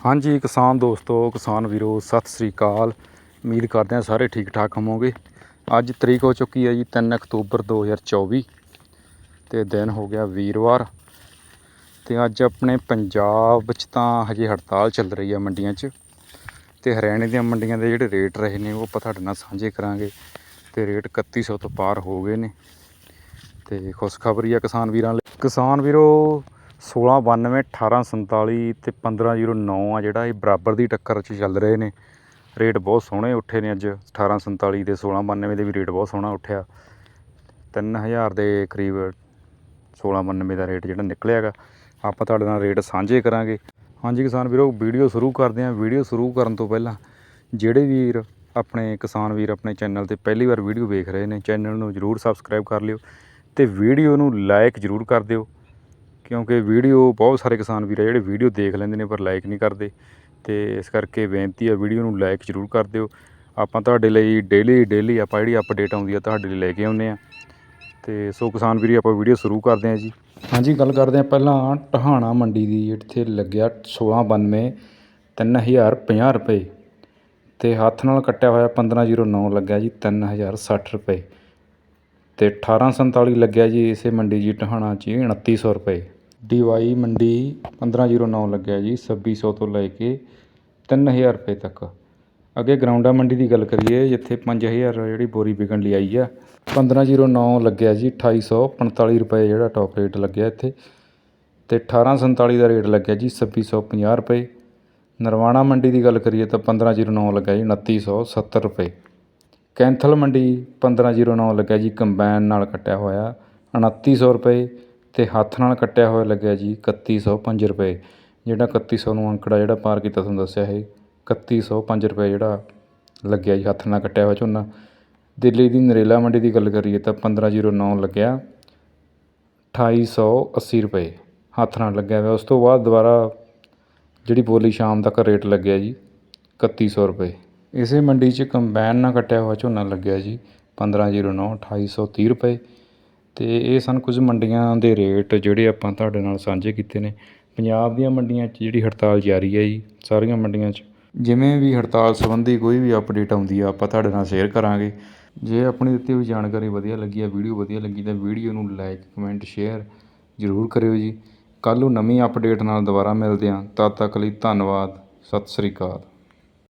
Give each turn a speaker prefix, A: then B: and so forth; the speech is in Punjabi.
A: ਹਾਂਜੀ, ਕਿਸਾਨ ਦੋਸਤੋ, ਕਿਸਾਨ ਵੀਰੋ, ਸਤਿ ਸ੍ਰੀ ਅਕਾਲ। ਉਮੀਦ ਕਰਦੇ ਹਾਂ ਸਾਰੇ ਠੀਕ ਠਾਕ ਹੋਵੋਗੇ। ਅੱਜ ਤਰੀਕ ਹੋ ਚੁੱਕੀ ਹੈ ਜੀ 3 ਅਕਤੂਬਰ 2024 ਤੇ ਦਿਨ ਹੋ ਗਿਆ ਵੀਰਵਾਰ ਤੇ ਅੱਜ ਆਪਣੇ ਪੰਜਾਬ ਵਿੱਚ ਤਾਂ ਹਜੇ ਹੜਤਾਲ ਚੱਲ ਰਹੀ ਹੈ ਮੰਡੀਆਂ 'ਚ ਤੇ ਹਰਿਆਣੇ ਦੀਆਂ ਮੰਡੀਆਂ ਦੇ ਜਿਹੜੇ ਰੇਟ ਰਹੇ ਨੇ ਉਹ ਆਪਾਂ ਤੁਹਾਡੇ ਨਾਲ ਸਾਂਝੇ ਕਰਾਂਗੇ ਤੇ ਰੇਟ 3100 ਤੋਂ ਪਾਰ ਹੋ ਗਏ ਨੇ ਤੇ ਖੁਸ਼ਖਬਰੀ ਆ ਕਿਸਾਨ ਵੀਰਾਂ ਲਈ। ਕਿਸਾਨ ਵੀਰੋ 1692 1847 ਤੇ 1509 ਆ ਜਿਹੜਾ ਇਹ ਬਰਾਬਰ ਦੀ ਟੱਕਰ 'ਚ ਚੱਲ ਰਹੇ ਨੇ। ਰੇਟ ਬਹੁਤ ਸੋਹਣੇ ਉੱਠੇ ਨੇ ਅੱਜ। 1847 ਦੇ 1692 ਦੇ ਵੀ ਰੇਟ ਬਹੁਤ ਸੋਹਣਾ ਉੱਠਿਆ। 3000 ਦੇ ਕਰੀਬ 1692 ਦਾ ਰੇਟ ਜਿਹੜਾ ਨਿਕਲਿਆਗਾ ਆਪਾਂ ਤੁਹਾਡੇ ਨਾਲ ਰੇਟ ਸਾਂਝੇ ਕਰਾਂਗੇ। ਹਾਂਜੀ ਕਿਸਾਨ ਵੀਰੋ, ਵੀਡੀਓ ਸ਼ੁਰੂ ਕਰਦੇ ਹਾਂ। ਵੀਡੀਓ ਸ਼ੁਰੂ ਕਰਨ ਤੋਂ ਪਹਿਲਾਂ ਜਿਹੜੇ ਵੀਰ ਆਪਣੇ ਕਿਸਾਨ ਵੀਰ ਆਪਣੇ ਚੈਨਲ ਤੇ ਪਹਿਲੀ ਵਾਰ ਵੀਡੀਓ ਵੇਖ ਰਹੇ ਨੇ, ਚੈਨਲ ਨੂੰ ਜਰੂਰ ਸਬਸਕ੍ਰਾਈਬ ਕਰ ਲਿਓ ਤੇ ਵੀਡੀਓ ਨੂੰ ਲਾਈਕ ਜਰੂਰ ਕਰ ਦਿਓ। ਕਿਉਂਕਿ ਵੀਡੀਓ ਬਹੁਤ ਸਾਰੇ ਕਿਸਾਨ ਵੀਰ ਆ ਜਿਹੜੇ ਵੀਡੀਓ ਦੇਖ ਲੈਂਦੇ ਨੇ ਪਰ ਲਾਈਕ ਨਹੀਂ ਕਰਦੇ ਤੇ ਇਸ ਕਰਕੇ ਬੇਨਤੀ ਆ ਵੀਡੀਓ ਨੂੰ ਲਾਈਕ ਜਰੂਰ ਕਰ ਦਿਓ। ਆਪਾਂ ਤੁਹਾਡੇ ਲਈ ਡੇਲੀ ਡੇਲੀ ਆਪਾਂ ਜਿਹੜੀ ਅਪਡੇਟ ਆਉਂਦੀ ਆ ਤੁਹਾਡੇ ਲਈ ਲੈ ਕੇ ਆਉਂਦੇ ਆ। ਤੇ ਸੋ ਕਿਸਾਨ ਵੀਰ ਆਪਾਂ ਵੀਡੀਓ ਸ਼ੁਰੂ ਕਰਦੇ ਹਾਂ ਜੀ। ਹਾਂਜੀ, ਗੱਲ ਕਰਦੇ ਹਾਂ ਪਹਿਲਾਂ ਟਹਾਣਾ ਮੰਡੀ ਦੀ ਇੱਥੇ ਲੱਗਿਆ 1692 3050 ਰੁਪਏ। ਤੇ ਹੱਥ ਨਾਲ ਕੱਟਿਆ ਹੋਇਆ 1509 ਲੱਗਿਆ ਜੀ 3060 ਰੁਪਏ। ਤੇ 1847 ਲੱਗਿਆ ਜੀ, ਇਸੇ ਮੰਡੀ ਜੀ ਟਹਾਣਾ 'ਚ 2900 ਰੁਪਏ। ਡੀਵਾਈ ਮੰਡੀ 1509 ਲੱਗਿਆ ਜੀ, ਛੱਬੀ ਸੌ ਤੋਂ ਲੈ ਕੇ 3000 ਰੁਪਏ ਤੱਕ। ਅੱਗੇ ਗਰਾਊਂਡਾ ਮੰਡੀ ਦੀ ਗੱਲ ਕਰੀਏ, ਜਿੱਥੇ ਪੰਜ ਹਜ਼ਾਰ ਜਿਹੜੀ ਬੋਰੀ ਵਿਕਣ ਲਈ ਆਈ ਆ 1509 ਲੱਗਿਆ ਜੀ 2845 ਰੁਪਏ ਜਿਹੜਾ ਟੋਪ ਰੇਟ ਲੱਗਿਆ ਇੱਥੇ। ਅਤੇ ਅਠਾਰਾਂ ਸੰਤਾਲੀ ਦਾ ਰੇਟ ਲੱਗਿਆ ਜੀ 2650 ਰੁਪਏ। ਨਰਵਾਣਾ ਮੰਡੀ ਦੀ ਗੱਲ ਕਰੀਏ ਤਾਂ 1509 ਲੱਗਿਆ ਜੀ 2970 ਰੁਪਏ। ਕੈਂਥਲ ਮੰਡੀ 1509 ਲੱਗਿਆ ਜੀ, ਕੰਬਾਈਨ ਨਾਲ ਕੱਟਿਆ ਹੋਇਆ 2900 ਰੁਪਏ। ਅਤੇ ਹੱਥ ਨਾਲ ਕੱਟਿਆ ਹੋਇਆ ਲੱਗਿਆ ਜੀ 3105 ਰੁਪਏ। ਜਿਹੜਾ ਇਕੱਤੀ ਸੌ ਨੂੰ ਅੰਕੜਾ ਜਿਹੜਾ ਪਾਰ ਕੀਤਾ ਤੁਹਾਨੂੰ ਦੱਸਿਆ ਇਹ ਇਕੱਤੀ ਸੌ ਪੰਜ ਰੁਪਏ ਜਿਹੜਾ ਲੱਗਿਆ ਜੀ, ਹੱਥ ਨਾਲ ਕੱਟਿਆ ਹੋਇਆ ਝੋਨਾ। ਦਿੱਲੀ ਦੀ ਨਰੇਲਾ ਮੰਡੀ ਦੀ ਗੱਲ ਕਰੀਏ ਤਾਂ 1509 ਲੱਗਿਆ 2880 ਰੁਪਏ ਹੱਥ ਨਾਲ ਲੱਗਿਆ ਹੋਇਆ। ਉਸ ਤੋਂ ਬਾਅਦ ਦੁਬਾਰਾ ਜਿਹੜੀ ਬੋਲੀ ਸ਼ਾਮ ਤੱਕ ਰੇਟ ਲੱਗਿਆ ਜੀ, ਇਕੱਤੀ ਸੌ ਰੁਪਏ। ਇਸੇ ਮੰਡੀ 'ਚ ਕੰਬਾਈਨ ਨਾਲ ਕੱਟਿਆ ਹੋਇਆ ਝੋਨਾ ਲੱਗਿਆ ਜੀ 1509 2830 ਰੁਪਏ। ਅਤੇ ਇਹ ਸਨ ਕੁਝ ਮੰਡੀਆਂ ਦੇ ਰੇਟ ਜਿਹੜੇ ਆਪਾਂ ਤੁਹਾਡੇ ਨਾਲ ਸਾਂਝੇ ਕੀਤੇ ਨੇ। ਪੰਜਾਬ ਦੀਆਂ ਮੰਡੀਆਂ 'ਚ ਜਿਹੜੀ ਹੜਤਾਲ ਜਾਰੀ ਹੈ ਜੀ, ਸਾਰੀਆਂ ਮੰਡੀਆਂ 'ਚ। ਜਿਵੇਂ ਵੀ ਹੜਤਾਲ ਸੰਬੰਧੀ ਕੋਈ ਵੀ ਅਪਡੇਟ ਆਉਂਦੀ ਆ, ਆਪਾਂ ਤੁਹਾਡੇ ਨਾਲ ਸ਼ੇਅਰ ਕਰਾਂਗੇ। ਜੇ ਆਪਣੀ ਦਿੱਤੀ ਹੋਈ ਜਾਣਕਾਰੀ ਵਧੀਆ ਲੱਗੀ ਆ ਵੀਡੀਓ ਵਧੀਆ ਲੱਗੀ, ਤਾਂ ਵੀਡੀਓ ਨੂੰ ਲਾਈਕ ਕਮੈਂਟ ਸ਼ੇਅਰ ਜ਼ਰੂਰ ਕਰਿਓ ਜੀ। ਕੱਲ੍ਹ ਨੂੰ ਨਵੀਂ ਅਪਡੇਟ ਨਾਲ ਦੁਬਾਰਾ ਮਿਲਦੇ ਹਾਂ। ਤਦ ਤੱਕ ਲਈ ਧੰਨਵਾਦ। ਸਤਿ ਸ੍ਰੀ ਅਕਾਲ।